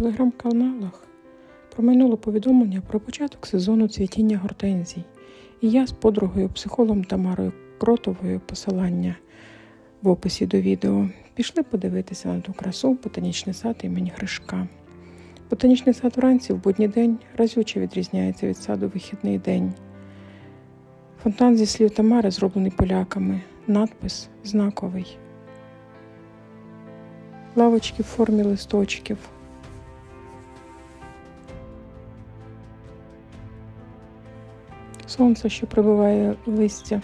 телеграм-каналах промайнуло повідомлення про початок сезону цвітіння гортензій. І я з подругою, психологом Тамарою Кротовою посилання в описі до відео пішли подивитися на ту красу ботанічний сад імені Гришка. Ботанічний сад вранці в будній день разюче відрізняється від саду вихідний день. Фонтан зі слів Тамари зроблений поляками, надпис знаковий. Лавочки в формі листочків. Сонце, що прибиває листя.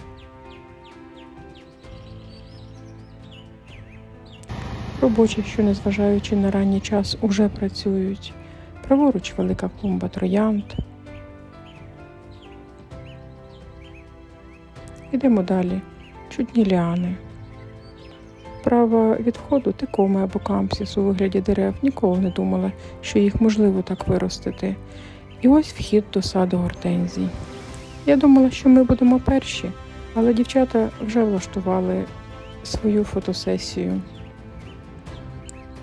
Робочі, що, незважаючи на ранній час, уже працюють. Праворуч велика клумба троянд. Йдемо далі. Чудні ліани. Право від входу тикоми або кампсіс у вигляді дерев ніколи не думала, що їх можливо так виростити. І ось вхід до саду гортензій. Я думала, що ми будемо перші, але дівчата вже влаштували свою фотосесію.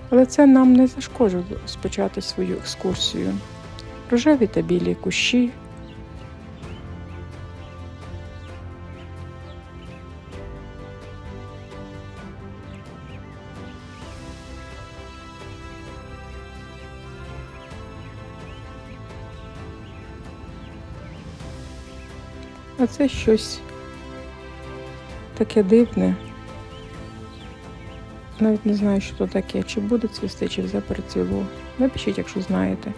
Але це нам не зашкодило спочати свою екскурсію. Рожеві та білі кущі. А це щось таке дивне. Навіть не знаю, що то таке, чи буде цвісти, чи вже перецвіло. Напишіть, якщо знаєте.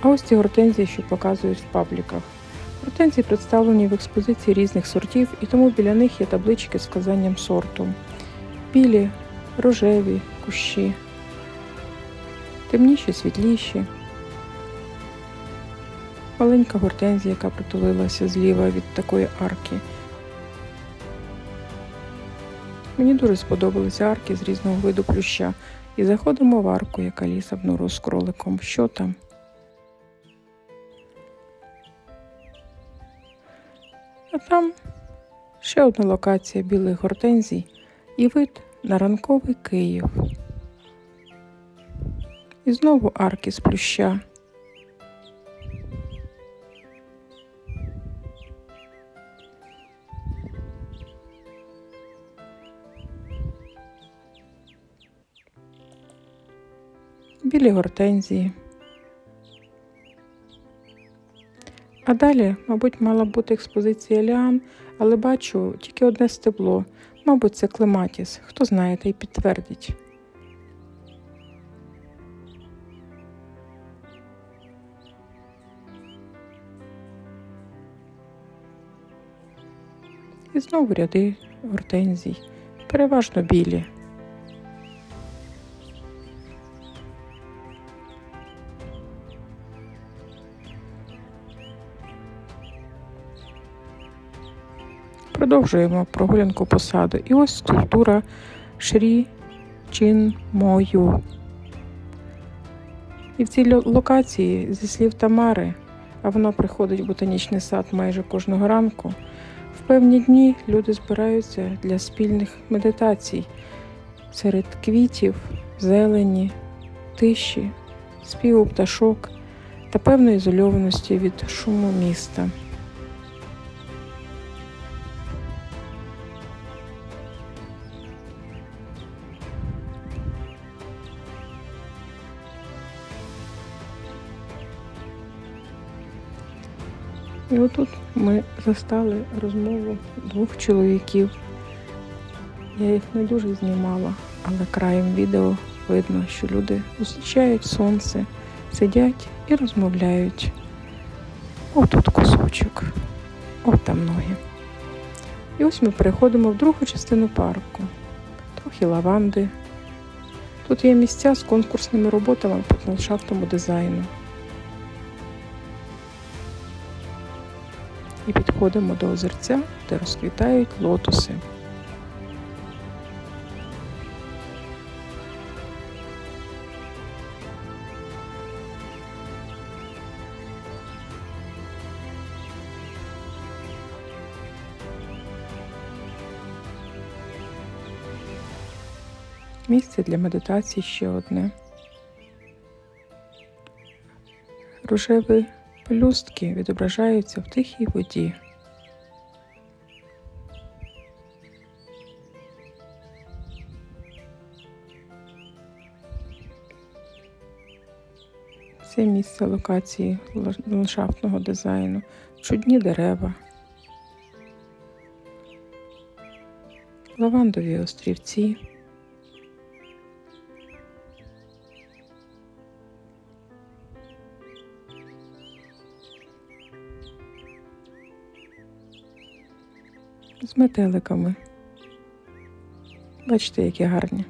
А ось ці гортензії, що показують в пабліках. Гортензії представлені в експозиції різних сортів, і тому біля них є таблички з вказанням сорту. Білі, рожеві, кущі, темніші, світліші. Маленька гортензія, яка притулилася зліва від такої арки. Мені дуже сподобалися арки з різного виду плюща. І заходимо в арку, яка ліса в нору з кроликом. Що там? А там ще одна локація білих гортензій і вид на ранковий Київ. І знову арки з плюща. Білі гортензії. А далі, мабуть, мала бути експозиція ліан, але бачу тільки одне стебло. Мабуть, це клематіс. Хто знає, та й підтвердить. І знову ряди гортензій, переважно білі. Продовжуємо прогулянку по саду. І ось скульптура Шрі Чин Мою. І в цій локації, зі слів Тамари, а вона приходить в ботанічний сад майже кожного ранку. В певні дні люди збираються для спільних медитацій серед квітів, зелені, тиші, співу пташок та певної ізольованості від шуму міста. І отут ми застали розмову двох чоловіків. Я їх не дуже знімала, але краєм відео видно, що люди зустрічають сонце, сидять і розмовляють. Отут кусочок, от там ноги. І ось ми переходимо в другу частину парку. Трохи лаванди. Тут є місця з конкурсними роботами по ландшафтному дизайну. І підходимо до озерця, де розквітають лотоси. Місце для медитації ще одне. Рожеві пелюстки відображаються в тихій воді. Це місце локації ландшафтного дизайну, чудні дерева, лавандові острівці. З метеликами. Бачите, які гарні.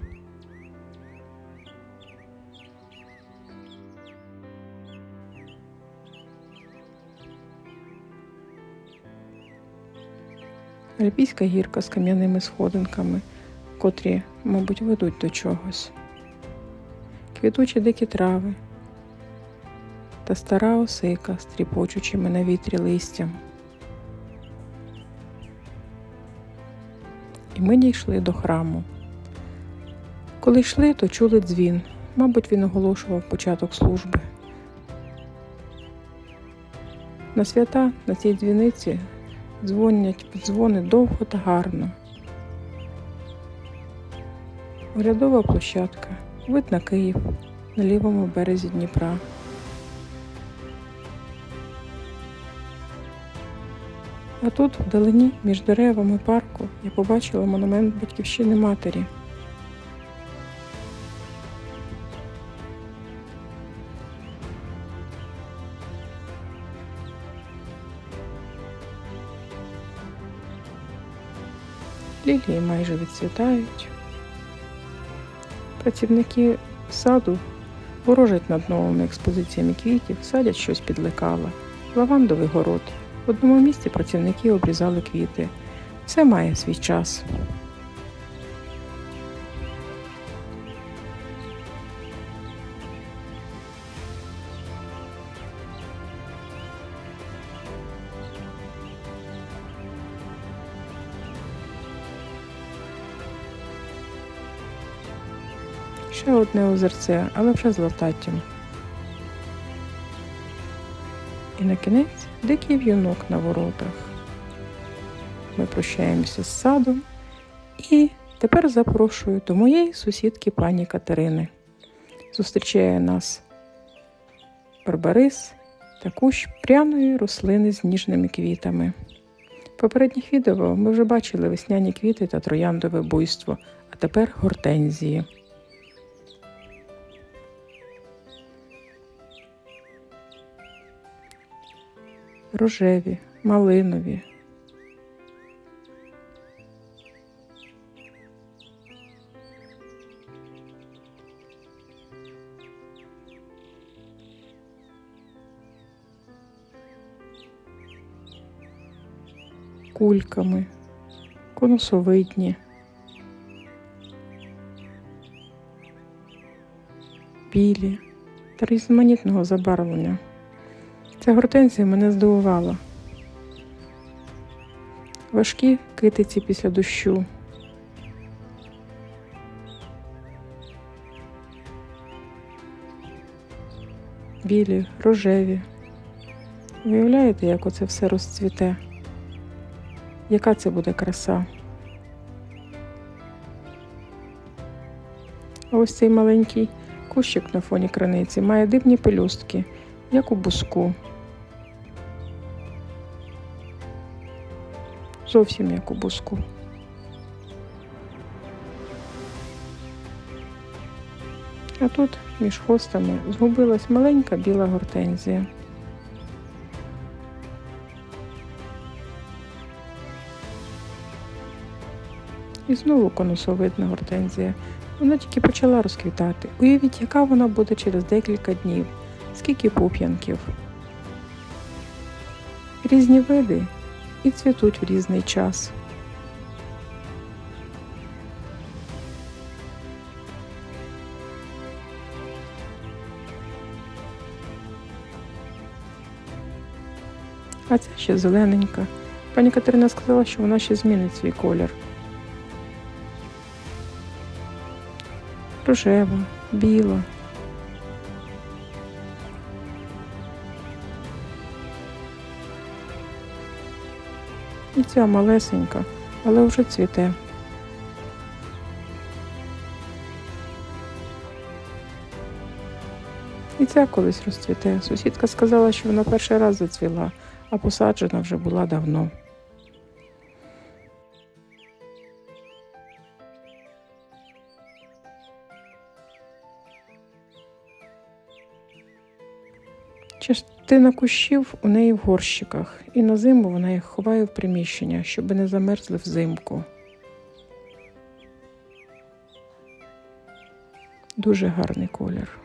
Альпійська гірка з кам'яними сходинками, котрі, мабуть, ведуть до чогось. Квітучі дикі трави та стара осика з тріпочучими на вітрі листям. Ми дійшли до храму. Коли йшли, то чули дзвін. Мабуть, він оголошував початок служби. На свята на цій дзвіниці дзвонять дзвони довго та гарно. Урядова площадка, вид на Київ на лівому березі Дніпра. А тут, вдалині, між деревами парку, я побачила монумент батьківщини матері. Лілії майже відцвітають. Працівники саду ворожать над новими експозиціями квітів, садять щось під лекала, лавандовий город. В одному місці працівники обрізали квіти. Все має свій час. Ще одне озерце, але вже з лататтям. І на кінець дикий в'юнок на воротах. Ми прощаємося з садом і тепер запрошую до моєї сусідки пані Катерини. Зустрічає нас барбарис та кущ пряної рослини з ніжними квітами. В попередніх відео ми вже бачили весняні квіти та трояндове буйство, а тепер гортензії. Рожеві, малинові. Кульками, конусовидні, білі та різноманітного забарвлення. Ця гортензія мене здивувала. Важкі китиці після дощу. Білі, рожеві. Уявляєте, як оце все розцвіте? Яка це буде краса? Ось цей маленький кущик на фоні краниці має дивні пелюстки, як у буску. Зовсім як у буску. А тут між хостами згубилась маленька біла гортензія. І знову конусовидна гортензія. Вона тільки почала розквітати. Уявіть, яка вона буде через декілька днів, скільки пуп'янків. Різні види і цвітуть в різний час. А ця ще зелененька. Пані Катерина сказала, що вона ще змінить свій колір. Рожева, біла. І ця малесенька, але вже цвіте. І ця колись розцвіте. Сусідка сказала, що вона перший раз зацвіла, а посаджена вже була давно. Частина кущів у неї в горщиках, і на зиму вона їх ховає в приміщення, щоб не замерзли взимку. Дуже гарний колір.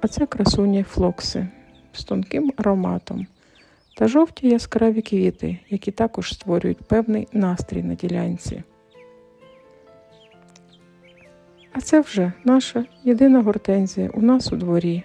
А це красуні флокси з тонким ароматом та жовті яскраві квіти, які також створюють певний настрій на ділянці. А це вже наша єдина гортензія у нас у дворі.